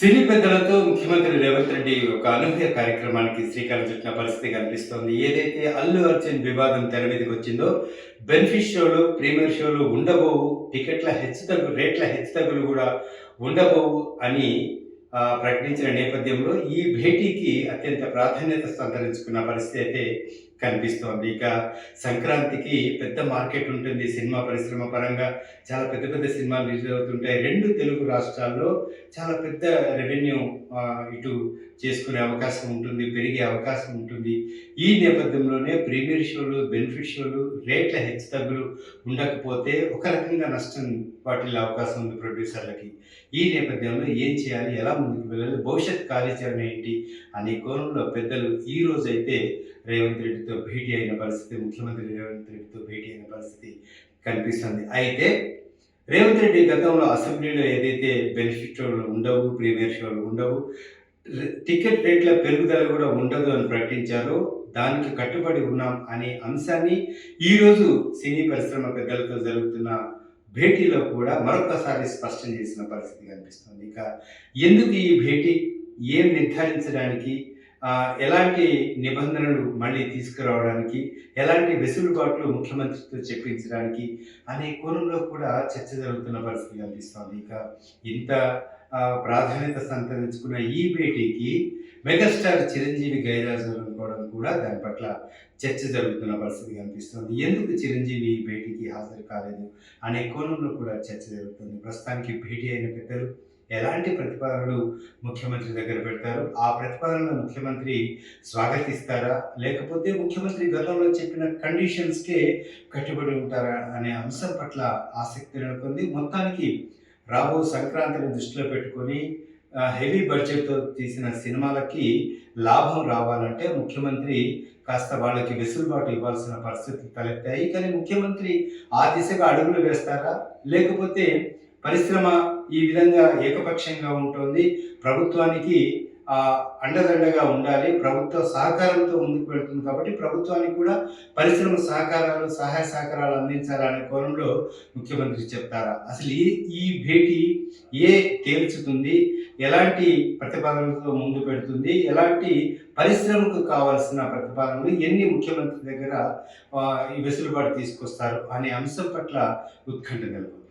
సినీ పెద్దలతో ముఖ్యమంత్రి రేవంత్ రెడ్డి ఒక అనూహ్య కార్యక్రమానికి శ్రీకారం చుట్టిన పరిస్థితి కనిపిస్తోంది. ఏదైతే అల్లు అర్జున్ వివాదం తెర మీదకి వచ్చిందో బెనిఫిట్ షోలు ప్రీమియర్ షోలు ఉండబోవు టికెట్ల హెచ్చుతగ్గు రేట్ల హెచ్చుతగ్గులు కూడా ఉండబోవు అని ప్రకటించిన నేపథ్యంలో ఈ భేటీకి అత్యంత ప్రాధాన్యత సంతరించుకున్న పరిస్థితి అయితే కనిపిస్తోంది. ఇక సంక్రాంతికి పెద్ద మార్కెట్ ఉంటుంది సినిమా పరిశ్రమ పరంగా. చాలా పెద్ద పెద్ద సినిమాలు రిలీజ్ అవుతుంటాయి. రెండు తెలుగు రాష్ట్రాల్లో చాలా పెద్ద రెవెన్యూ ఇటు చేసుకునే అవకాశం ఉంటుంది పెరిగే అవకాశం ఉంటుంది. ఈ నేపథ్యంలోనే ప్రీమియర్ షోలు బెనిఫిట్ షోలు రేట్ల హెచ్చుతగ్గులు ఉండకపోతే ఒక రకంగా నష్టం వాటిల్లే అవకాశం ఉంది ప్రొడ్యూసర్లకి. ఈ నేపథ్యంలో ఏం చేయాలి ఎలా ముందుకు వెళ్ళాలి భవిష్యత్ కార్యాచరణ ఏంటి అనే కోణంలో పెద్దలు ఈ రోజైతే రేవంత్ రెడ్డితో భేటీ అయిన పరిస్థితి ముఖ్యమంత్రి రేవంత్ రెడ్డితో భేటీ అయిన పరిస్థితి కనిపిస్తుంది. అయితే రేవంత్ రెడ్డి గతంలో అసెంబ్లీలో ఏదైతే బెనిఫిట్ ఉండవు ప్రీమియర్ షోలు ఉండవు టికెట్ రేట్ల పెరుగుదల కూడా ఉండదు అని ప్రకటించారో దానికి కట్టుబడి ఉన్నాం అనే అంశాన్ని ఈరోజు సినీ పరిశ్రమ పెద్దలతో జరుగుతున్న భేటీలో కూడా మరొకసారి స్పష్టం చేసిన పరిస్థితి కనిపిస్తుంది. ఇక ఎందుకు ఈ భేటీ? ఏం నిర్ధారించడానికి ఎలాంటి నిబంధనలు మళ్ళీ తీసుకురావడానికి ఎలాంటి వెసులుబాట్లు ముఖ్యమంత్రితో చెప్పించడానికి అనే కోణంలో కూడా చర్చ జరుగుతున్న పరిస్థితి కనిపిస్తోంది. ఇక ఇంత ప్రాధాన్యత సంతరించుకున్న ఈ భేటీకి మెగాస్టార్ చిరంజీవి గైరాజు అనుకోవడం కూడా దాని పట్ల చర్చ జరుగుతున్న పరిస్థితి కనిపిస్తుంది. ఎందుకు చిరంజీవి ఈ భేటీకి హాజరు కాలేదు అనే కోణంలో కూడా చర్చ జరుగుతుంది. ప్రస్తుతానికి భేటీ అయిన పెద్దలు ఎలాంటి ప్రతిపాదనలు ముఖ్యమంత్రి దగ్గర పెడతారు? ఆ ప్రతిపాదనలు ముఖ్యమంత్రి స్వాగతిస్తారా? లేకపోతే ముఖ్యమంత్రి గతంలో చెప్పిన కండిషన్స్కే కట్టుబడి ఉంటారా అనే అంశం పట్ల ఆసక్తి నెలకొంది. మొత్తానికి రాబో సంక్రాంతిని దృష్టిలో పెట్టుకొని హెవీ బడ్జెట్తో తీసిన సినిమాలకి లాభం రావాలంటే ముఖ్యమంత్రి కాస్త వాళ్ళకి వెసులుబాటు ఇవ్వాల్సిన పరిస్థితులు తలెత్తాయి. కానీ ముఖ్యమంత్రి ఆ దిశగా అడుగులు వేస్తారా? లేకపోతే పరిశ్రమ ఈ విధంగా ఏకపక్షంగా ఉంటుంది. ప్రభుత్వానికి అండదండగా ఉండాలి. ప్రభుత్వ సహకారంతో ముందుకు వెళ్తుంది కాబట్టి ప్రభుత్వానికి కూడా పరిశ్రమ సహకారాలు సహాయ సహకారాలు అందించాలనే కోణంలో ముఖ్యమంత్రి చెప్తారా? అసలు ఈ ఈ భేటీ ఏ తేల్చుతుంది? ఎలాంటి ప్రతిపాదనలతో ముందు పెడుతుంది ఎలాంటి పరిశ్రమకు కావాల్సిన ప్రతిపాదనలు ఎన్ని ముఖ్యమంత్రి దగ్గర ఈ వెసులుబాటు తీసుకొస్తారు అనే అంశం పట్ల ఉత్కంఠ నెలకొంది.